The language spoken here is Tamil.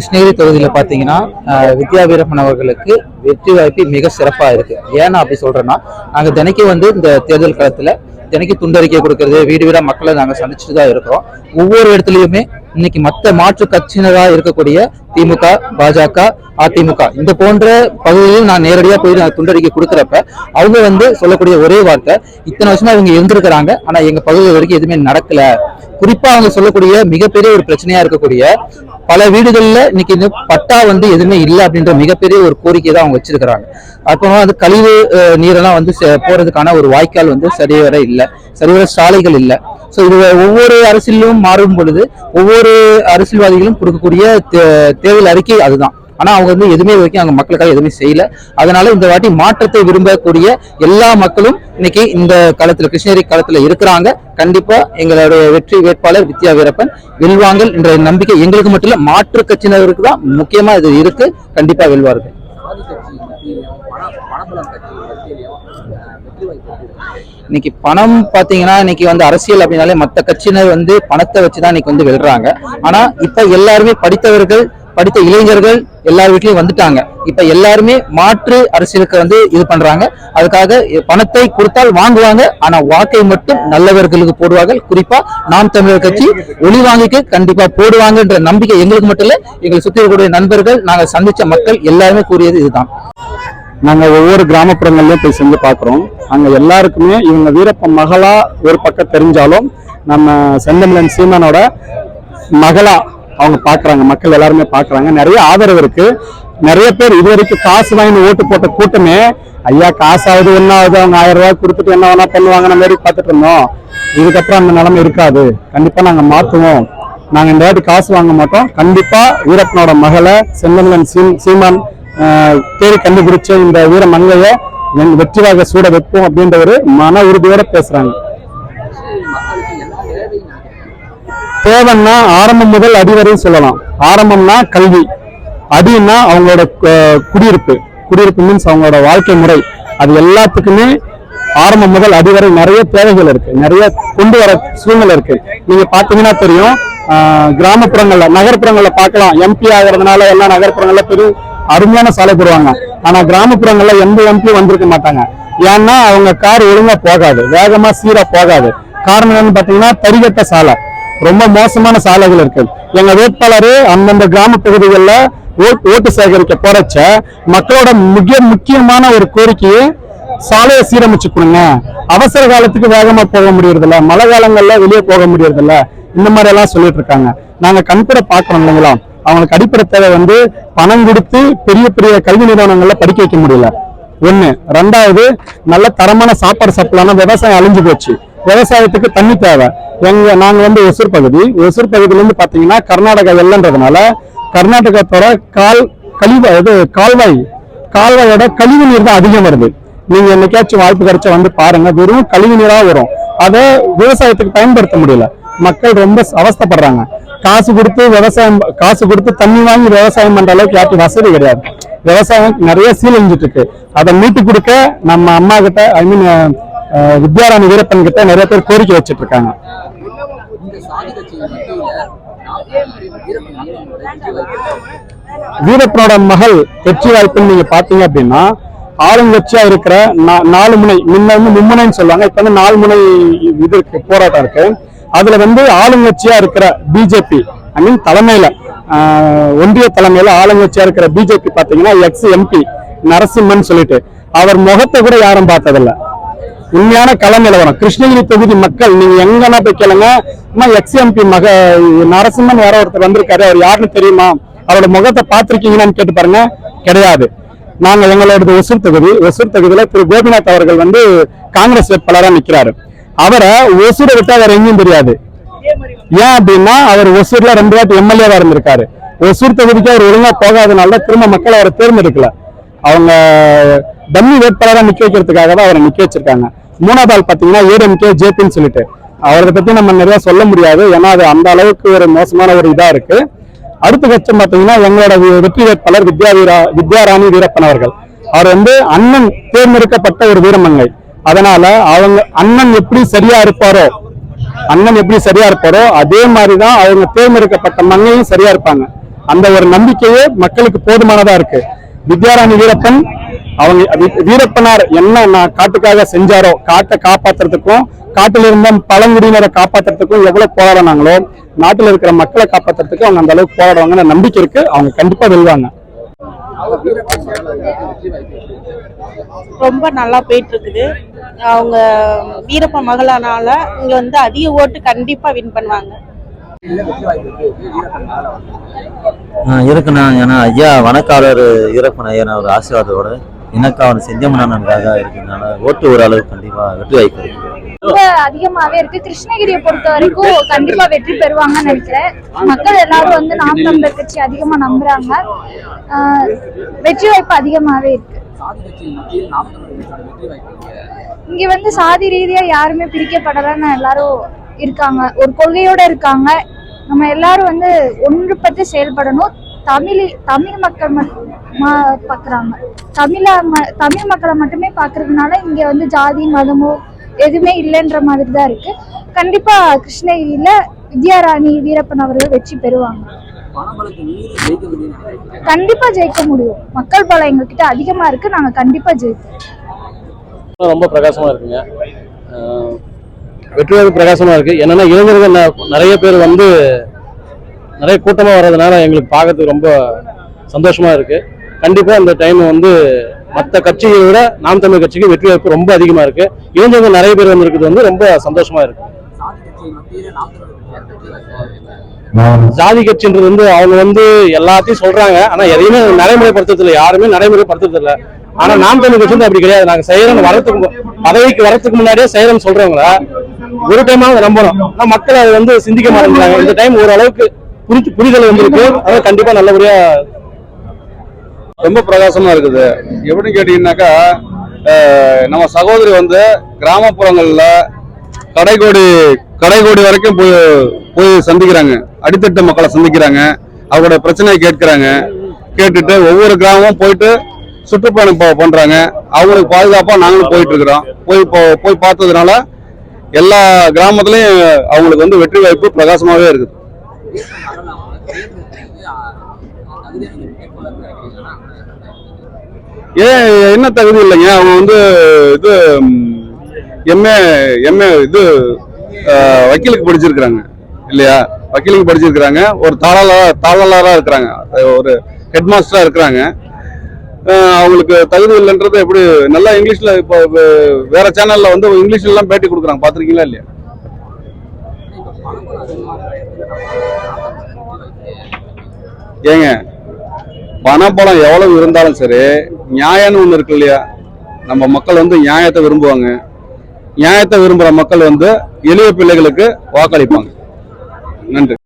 கிருஷ்ணகிரி தொகுதியில் பார்த்தீங்கன்னா வித்யா வீரப்பன் அவர்களுக்கு வெற்றி வாய்ப்பு மிக சிறப்பாக இருக்கு. ஏன்னா அப்படி சொல்றேன்னா நாங்கள் தினைக்கும் வந்து இந்த தேர்தல் காலத்தில் தினைக்கு துண்டறிக்கை கொடுக்கறது வீடு வீடாக மக்களை நாங்கள் சந்திச்சுட்டு தான் இருக்கிறோம் ஒவ்வொரு இடத்துலையுமே இன்னைக்கு மற்ற மாற்று கட்சியினராக இருக்கக்கூடிய திமுக பாஜக அதிமுக. இந்த போன்ற பகுதியிலும் நான் நேரடியாக போய் நான் துண்டறிக்கை கொடுக்குறப்ப அவங்க வந்து சொல்லக்கூடிய ஒரே வார்த்தை இத்தனை வருஷமா இவங்க இருந்திருக்கிறாங்க ஆனா எங்க பகுதியில் வரைக்கும் எதுவுமே நடக்கல. குறிப்பா அவங்க சொல்லக்கூடிய மிகப்பெரிய ஒரு பிரச்சனையா இருக்கக்கூடிய பல வீடுகளில் இன்னைக்கு இந்த பட்டா வந்து எதுவுமே இல்லை அப்படின்ற மிகப்பெரிய ஒரு கோரிக்கை தான் அவங்க வச்சிருக்கிறாங்க. அப்புறம் அது கழிவு நீரெல்லாம் வந்து போறதுக்கான ஒரு வாய்க்கால் வந்து சரிவர இல்லை சரிவர சாலைகள் இல்லை. ஸோ இது ஒவ்வொரு அரசியலும் மாறும் பொழுது ஒவ்வொரு அரசியல்வாதிகளும் கொடுக்கக்கூடிய தே- தேர்தல் அறிக்கை அதுதான். ஆனால் அவங்க வந்து எதுவுமே வரைக்கும் அவங்க மக்களுக்காக எதுவுமே செய்யல. அதனால இந்த வாட்டி மாற்றத்தை விரும்பக்கூடிய எல்லா மக்களும் இன்னைக்கு இந்த காலத்தில் கிருஷ்ணகிரி காலத்தில் இருக்கிறாங்க. கண்டிப்பா எங்களுடைய வெற்றி வேட்பாளர் வித்யா வீரப்பன் வெல்வாங்கல் என்ற நம்பிக்கை எங்களுக்கு மட்டும் இல்லை மாற்று கட்சியினருக்கு தான் முக்கியமா இது இருக்கு. கண்டிப்பா வெல்வார்கள். இன்னைக்கு பணம் பார்த்தீங்கன்னா இன்னைக்கு வந்து அரசியல் அப்படின்னாலே மற்ற கட்சியினர் வந்து பணத்தை வச்சு தான் இன்னைக்கு வந்து வெல்றாங்க. ஆனா இப்ப எல்லாருமே படித்தவர்கள் படித்த இளைஞர்கள் எல்லார் வீட்லயும் வந்துட்டாங்க. இப்ப எல்லாருமே மாற்று அரசியலுக்கு வந்து இது பண்றாங்க. அதுக்காக பணத்தை கொடுத்தால் வாங்குவாங்க. ஆனா வாக்கை மட்டும் நல்லவர்களுக்கு போடுவார்கள். குறிப்பா நாம் தமிழர் கட்சி ஒளி வாங்கிக்கு கண்டிப்பா போடுவாங்கன்ற நம்பிக்கை எங்களுக்கு மட்டும் இல்ல எங்களை சுத்தி இருக்கக்கூடிய நண்பர்கள் நாங்க சந்திச்ச மக்கள் எல்லாருமே கூறியது இதுதான். நாங்கள் ஒவ்வொரு கிராமப்புறங்கள்லையும் போய் செஞ்சு பார்க்குறோம் அங்கே எல்லாருக்குமே இவங்க வீரப்ப மகளா ஒரு பக்கம் தெரிஞ்சாலும் நம்ம செந்தமிழன் சீமானோட மகளா அவங்க பார்க்குறாங்க மக்கள் எல்லாருமே பார்க்குறாங்க நிறைய ஆதரவு இருக்கு. நிறைய பேர் இது வரைக்கும் காசு வாங்கி ஓட்டு போட்ட கூட்டமே ஐயா காசாவது என்ன ஆகுது அவங்க ஆயிரம் ரூபாய் கொடுத்துட்டு என்ன வேணா பண்ணுவாங்கிற மாதிரி பார்த்துட்டு இருந்தோம். இதுக்கப்புறம் அந்த நிலைமை இருக்காது. கண்டிப்பாக நாங்கள் மாற்றுவோம் நாங்கள் இந்த வாட்டி காசு வாங்க மாட்டோம். கண்டிப்பாக வீரப்பனோட மகளை செந்தமிழன் சீ சீமான் தேடி கண்டுபிடிச்ச இந்த வீர மங்கைய என் சூட வைப்போம் அப்படின்ற ஒரு மன உறுதியோட பேசுறாங்க. தேவன்னா ஆரம்பம் முதல் அடி வரையும் சொல்லலாம். ஆரம்பம்னா கல்வி. அடின்னா அவங்களோட குடியிருப்பு. குடியிருப்பு மீன்ஸ் அவங்களோட வாழ்க்கை முறை. அது எல்லாத்துக்குமே ஆரம்பம் முதல் அடி வரை நிறைய தேவைகள் இருக்கு. நிறைய கொண்டு வர சூழ்நிலை இருக்கு. நீங்க பாத்தீங்கன்னா தெரியும் ஆஹ், கிராமப்புறங்கள்ல நகர்ப்புறங்கள்ல பார்க்கலாம். எம்பி ஆகிறதுனால எல்லாம் நகர்ப்புறங்கள்ல பெரும் அருமையான சாலை போடுவாங்க. ஆனா கிராமப்புறங்கள்ல எந்த எம்பி வந்திருக்க மாட்டாங்க. ஏன்னா அவங்க கார் ஒழுங்கா போகாது. வேகமா சீரா போகாது. காரணம் என்னன்னு பாத்தீங்கன்னா தரிகட்ட சாலை. ரொம்ப மோசமான சாலைகள் இருக்கு. எங்க வேட்பாளர் அந்தந்த கிராம பகுதிகளில் ஓட்டு சேகரிக்க போறச்ச மக்களோட மிக முக்கியமான ஒரு கோரிக்கையை சாலையை சீரமைச்சு கொடுங்க. அவசர காலத்துக்கு வேகமா போக முடியறதில்ல. மழை காலங்கள்ல வெளியே போக முடியறதில்ல. இந்த மாதிரி எல்லாம் சொல்லிட்டு இருக்காங்க. நாங்க கண்கூட பாக்குறோம் இல்லைங்களா? அவங்களுக்கு அடிப்படை தேவை வந்து பணம் கொடுத்து பெரிய பெரிய கல்வி நிறுவனங்கள்ல படிக்க வைக்க முடியல. ஒண்ணு. ரெண்டாவது நல்ல தரமான சாப்பாடு சாப்பிடலாம் விவசாயம் அழிஞ்சு போச்சு. விவசாயத்துக்கு தண்ணி தேவை. எங்க நாங்க வந்து ஒசூர் பகுதி. ஒசூர் பகுதியில இருந்து பாத்தீங்கன்னா கர்நாடகா எல்லைன்றதுனால கர்நாடகத்தோட கால் கழிவு இது கால்வாய் கால்வாயோட கழிவு நீர் தான் அதிகம் வருது. நீங்க என்னைக்காச்சும் வாய்ப்பு கிடைச்சா வந்து பாருங்க. வெறும் கழிவு நீரா வரும். அதை விவசாயத்துக்கு பயன்படுத்த முடியல. மக்கள் ரொம்ப அவஸ்தைப்படுறாங்க. காசு கொடுத்து விவசாயம் காசு கொடுத்து தண்ணி வாங்கி விவசாயம் பண்ற அளவுக்கு யாருக்கும் வசதி கிடையாது. விவசாயம் நிறைய சீரழிஞ்சிட்டு இருக்கு. அதை மீட்டு கொடுக்க நம்ம அம்மா கிட்ட ஐ மீன் வித்யாராணி வீரப்பன் கிட்ட நிறைய பேர் கோரிக்கை வச்சிட்டு இருக்காங்க. வீரப்பனோட மகள் வெற்றி வாய்ப்புன்னு நீங்க பாத்தீங்க அப்படின்னா ஆளுங்கட்சியா இருக்கிற நா- நாலு முனை முன்ன வந்து மும்முனைன்னு சொல்லுவாங்க இப்ப வந்து நாலு முனை இது இருக்கு போராட்டம் இருக்கு. அதுல வந்து ஆளுங்கட்சியா இருக்கிற பிஜேபி ஐ மீன் தலைமையில ஒன்றிய தலைமையில ஆளுங்கட்சியா இருக்கிற பிஜேபி பாத்தீங்கன்னா எக்ஸ் எம்பி நரசிம்மன் சொல்லிட்டு. அவர் முகத்தை கூட யாரும் பார்த்ததில்ல. உண்மையான கள நிலவரம். கிருஷ்ணகிரி தொகுதி மக்கள் நீங்க எங்கன்னா போய் கேளுங்க. அம்மா எக்ஸ்எம்பி மக நரசிம்மன் யாரோ ஒருத்தர் வந்திருக்காரு. அவர் யாருன்னு தெரியுமா? அவரோட முகத்தை பார்த்திருக்கீங்களான்னு கேட்டு பாருங்க. கிடையாது. நாங்க எங்களோட ஒசூர் தொகுதி. ஒசூர் தொகுதியில திரு. கோபிநாத் அவர்கள் வந்து காங்கிரஸ் வேட்பாளராக நிக்கிறாரு. அவரை ஒசூரை விட்டு வேற எங்கேயும் தெரியாது. ஏன் அப்படின்னா அவர் ஒசூர்ல ரெண்டு வாட்டி எம்எல்ஏவா இருந்திருக்காரு. ஒசூர் தொகுதிக்கு அவர் ஒழுங்கா போகாதனால திரும்ப மக்கள் அவரை தேர்ந்தெடுக்கல. அவங்க டம்மி வேட்பாளராக நிக்க வைக்கிறதுக்காக தான் அவரை நிக்க வச்சிருக்காங்க. மூணாவது ஆள் பாத்தீங்கன்னா ஏடிஎம்கே ஜேபின்னு சொல்லிட்டு. அவரை பத்தி நம்ம நிறைய சொல்ல முடியாது. ஏன்னா அது அந்த அளவுக்கு ஒரு மோசமான ஒரு இதா இருக்கு. அடுத்த பட்சம் பாத்தீங்கன்னா எங்களோட வெற்றி வேட்பாளர் வித்யா வீரா வித்யாராணி வீரப்பன் அவர்கள். அவர் வந்து அண்ணன் தேர்ந்தெடுக்கப்பட்ட ஒரு வீரமங்கை. அதனால அவங்க அண்ணன் எப்படி சரியா இருப்பாரோ அண்ணன் எப்படி சரியா இருப்பாரோ அதே மாதிரிதான் அவங்க தேர்ந்தெடுக்கப்பட்ட மண்ணையும் சரியா இருப்பாங்க. அந்த ஒரு நம்பிக்கையே மக்களுக்கு போதுமானதா இருக்கு. வித்யாராணி வீரப்பன் அவங்க வீரப்பனார் என்ன நான் காட்டுக்காக செஞ்சாரோ காட்டை காப்பாத்துறதுக்கும் காட்டில் இருந்த பழங்குடியினரை காப்பாத்துறதுக்கும் எவ்வளவு போராடினாங்களோ நாட்டில் இருக்கிற மக்களை காப்பாத்துறதுக்கு அவங்க அந்த அளவுக்கு போராடுவாங்கன்னு நம்பிக்கை இருக்கு. அவங்க கண்டிப்பா வெல்வாங்க. ரொம்ப நல்லா போயிட்டு இருக்குது அவங்க வீரப்ப மகளானால இங்க வந்து அதிக ஓட்டு கண்டிப்பா வின் பண்ணுவாங்க. இருக்குண்ணா ஏன்னா ஐயா வணக்காளர் ஈரப்பன் ஐயா ஒரு ஆசீர்வாதத்தோட எனக்கு அவன் செஞ்சமனானதுக்காக இருக்கிறதுனால ஓட்டு ஓரளவு கண்டிப்பா வெற்றி வாய்ப்பு இருக்கு. ரொம்ப அதிகமாவே இருக்கு. கிருஷ்ணகிரியை பொறுத்த வரைக்கும் கண்டிப்பா வெற்றி பெறுவாங்கன்னு நினைக்கிறேன். மக்கள் எல்லாரும் வந்து நாம் தமிழர் கட்சி அதிகமா நம்புறாங்க. வெற்றி வாய்ப்பு அதிகமாவே இருக்கு. இங்க வந்து சாதி ரீதியா யாருமே பிரிக்கப்படலன்னு எல்லாரும் இருக்காங்க. ஒரு கொள்கையோட இருக்காங்க. நம்ம எல்லாரும் வந்து ஒன்றுபட்டு செயல்படணும். தமிழ் தமிழ் மக்கள் பாக்குறாங்க. தமிழ தமிழ் மக்களை மட்டுமே பாக்குறதுனால இங்க வந்து ஜாதி மதமோ எதுவுமே இல்லைன்ற மாதிரி தான் இருக்கு. கண்டிப்பா கிருஷ்ணகிரியில வித்யாராணி வீரப்பன் அவர்கள் வெற்றி பெறுவாங்க. கண்டிப்பா ஜெயிக்க முடியும். மக்கள் பலம் எங்ககிட்ட அதிகமா இருக்கு நாங்க கண்டிப்பா ஜெயிப்போம். ரொம்ப பிரகாசமா இருக்குங்க. ஆஹ் வெற்றி வாய்ப்பு பிரகாசமா இருக்கு. என்னன்னா இளைஞர்கள் நிறைய பேர் வந்து நிறைய கூட்டமா வர்றதுனால எங்களுக்கு பார்க்கறதுக்கு ரொம்ப சந்தோஷமா இருக்கு. கண்டிப்பா இந்த டைம் வந்து மற்ற கட்சிகளை விட நாம் தமிழ் கட்சிக்கு வெற்றி வாய்ப்பு ரொம்ப அதிகமா இருக்கு. இளைஞர்கள் நிறைய பேர் வந்திருக்கிறது வந்து ரொம்ப சந்தோஷமா இருக்கு. ஜாதி கட்சின்றது வந்து அவங்க வந்து எல்லாத்தையும் சொல்றாங்க. ஆனா எதையுமே நடைமுறைப்படுத்துறது இல்லை யாருமே நடைமுறைப்படுத்துறது இல்லை ஆனா நாம் தமிழ் கட்சி வந்து அப்படி கிடையாது. நாங்க செய்யறோம் வரத்துக்கு பதவிக்கு வரத்துக்கு முன்னாடியே செய்யறோம்னு சொல்றவங்கள ஒரு டைமாவது நம்பணும். ஆனா மக்கள் அதை வந்து சிந்திக்க மாட்டேங்கிறாங்க. இந்த டைம் ஓரளவுக்கு புரிஞ்சு புரிதல் வந்திருக்கு. அதை கண்டிப்பா நல்லபடியா ரொம்ப பிரகாசமா இருக்குது. எப்படின்னு கேட்டீங்கன்னாக்கா நம்ம சகோதரி வந்து கிராமப்புறங்களில் கடைக்கோடி கடைகோடி வரைக்கும் போய் போய் சந்திக்கிறாங்க. அடித்தட்டு மக்களை சந்திக்கிறாங்க. அவங்களோட பிரச்சனையை கேட்கிறாங்க. கேட்டுட்டு ஒவ்வொரு கிராமமும் போயிட்டு சுற்றுப்பயணம் பண்றாங்க. அவங்களுக்கு பாதுகாப்பா நாங்களும் போயிட்டு இருக்கிறோம் போய் போய் பார்த்ததுனால எல்லா கிராமத்துலயும் அவங்களுக்கு வந்து வெற்றி வாய்ப்பு பிரகாசமாவே இருக்குது. ஏன் என்ன தகுதி இல்லைங்க? அவங்க வந்து இது எம்ஏ எம்ஏ இது வக்கீலுக்கு படிச்சிருக்கிறாங்க. இல்லையா? வக்கீலுக்கு படிச்சிருக்கிறாங்க. ஒரு தாளலா தாளலாரா இருக்கிறாங்க. ஒரு ஹெட் மாஸ்டராக இருக்கிறாங்க அவங்களுக்கு தகுதி இல்லைன்றது எப்படி நல்லா இங்கிலீஷில் இப்போ வேற சேனலில் வந்து இங்கிலீஷ்லாம் பேட்டி கொடுக்குறாங்க. பார்த்துருக்கீங்களா இல்லையா? ஏங்க பணபலம் எவ்வளவு இருந்தாலும் சரி நியாயம்னு ஒன்று இருக்கு இல்லையா? நம்ம மக்கள் வந்து நியாயத்தை விரும்புவாங்க. நியாயத்தை விரும்புகிற மக்கள் வந்து எளிய பிள்ளைகளுக்கு வாக்களிப்பாங்க. நன்றி.